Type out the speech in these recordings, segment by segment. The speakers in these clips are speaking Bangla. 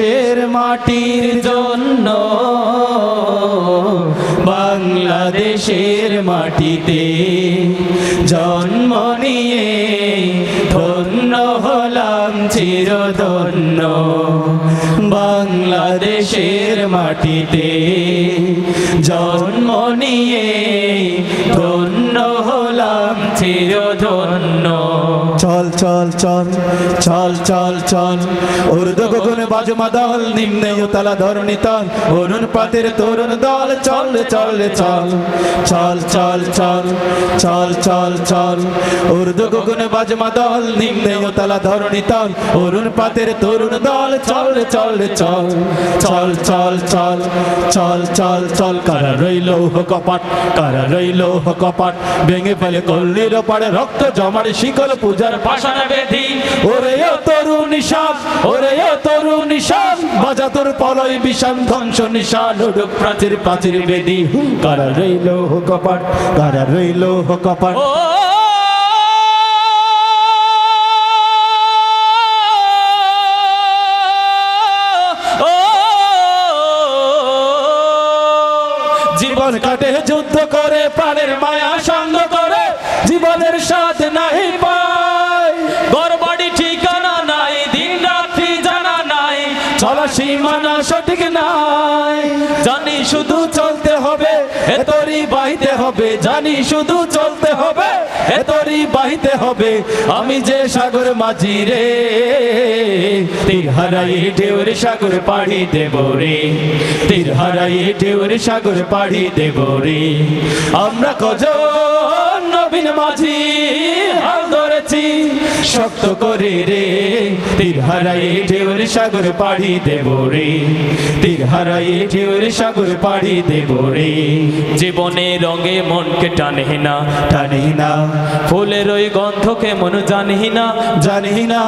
দেশের মাটির জন্য, বাংলাদেশের মাটিতে জন্ম নিয়ে ধন্য হলাম চিরধন্য। বাংলাদেশের মাটিতে জন্ম নিয়ে ধন্য হলাম চিরধন্য। চল চল চল চল চল উর্দু গগন বাজমা দল নিম্নে উতলা ধরণী তল অরুণ পাতের তরুণ দল চল চল চল চল চল চল চল চল চল উর্দু গগন বাজমা দল নিম্নে উতলা ধরণী তল অরুণ পাতের তরুণ দল চল চল চল চল চল চল চল চল চল কারা রইল কপাট কারা রইল কপাট ভেঙে ফেলে কল্লির পাড়ে রক্ত জমার শিকল পূজার পাশান বেধি। ওরে ও তরুণ নিশান ওরে ও তরুণ নিশান বাজা তোর পলয় বিষান ধ্বংস নিশান উডুক প্রাচীর প্রাচীর বেদি কারা রইল কপাট কারা রইল কপাট। ও ও জীবন কাটে যুদ্ধ করে প্রাণের মায়া সঙ্গ করে জীবনের স্বাদ নাহি পায়। সীমানা সঠিক নাই। জানি শুধু চলতে হবে এতরি বাহিতে হবে। জানি শুধু চলতে হবে এতরি বাহিতে হবে। আমি যে সাগর মাঝি রে, তীর হারাই ঢেউর সাগর পাড়ি দেব রে। তীর হারাই ঢেউর সাগর পাড়ি দেব রে। আমরা কজন নবীন মাঝি হাল ধরেছি, শক্ত করে রে। তীর হারাই ঢেউর সাগর পাড়ি দেব রে। তীর হারাই ঢেউর সাগর পাড়ি দেব রে। জীবনে রঙে মনকে টানে না জানি না। ফুলের ওই গন্ধ কেমন জানি না জানি না।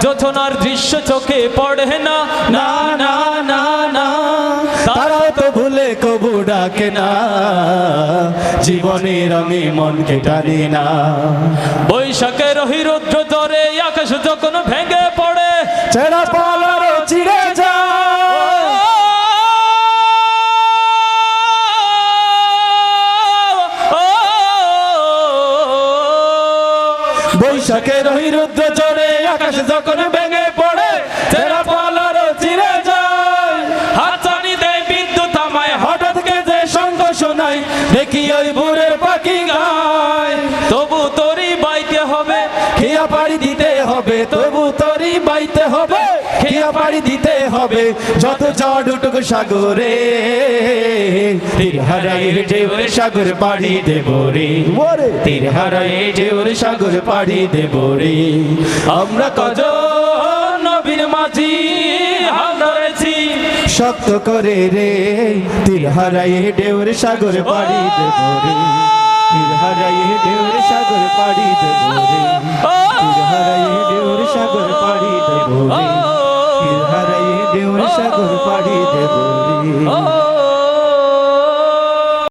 যোছনার দৃশ্য চোখে পড়ে না না না না না। ডাকে না। জীবনে রঙে মনকে টানে না। বৈশাখের রৌদ্র জ্বরে আকাশ যখন ভেঙে পড়ে ছেড়া পালার চিড়ে বৈশাখের ওই রুদ্র চড়ে আকাশ যখন ভেঙে শোনায় দেখি ওই বুড়ের পাখি গায়। তবু তোরই বাইতে হবে খিয়া পাড়ি দিতে হবে তবু তরি বাইতে হবে খিয়া পাড়ি দিতে হবে যত চড় উঠুক সাগরে তীর হারাই ঢেউর সাগর পাড়ি দেব রে। তীর হারাই ঢেউর সাগর পাড়ি দেব রে। আমরা কজ নবীন মাঝি শক্ত করে রে তীর হারাই ঢেউর সাগর পাড়ি দেব রে তীর হারাই ঢেউর সাগর পাড়ি দেব রে তীর হারাই ঢেউর সাগর পাড়ি দেব রে তীর হারাই ঢেউর সাগর পাড়ি দেব রে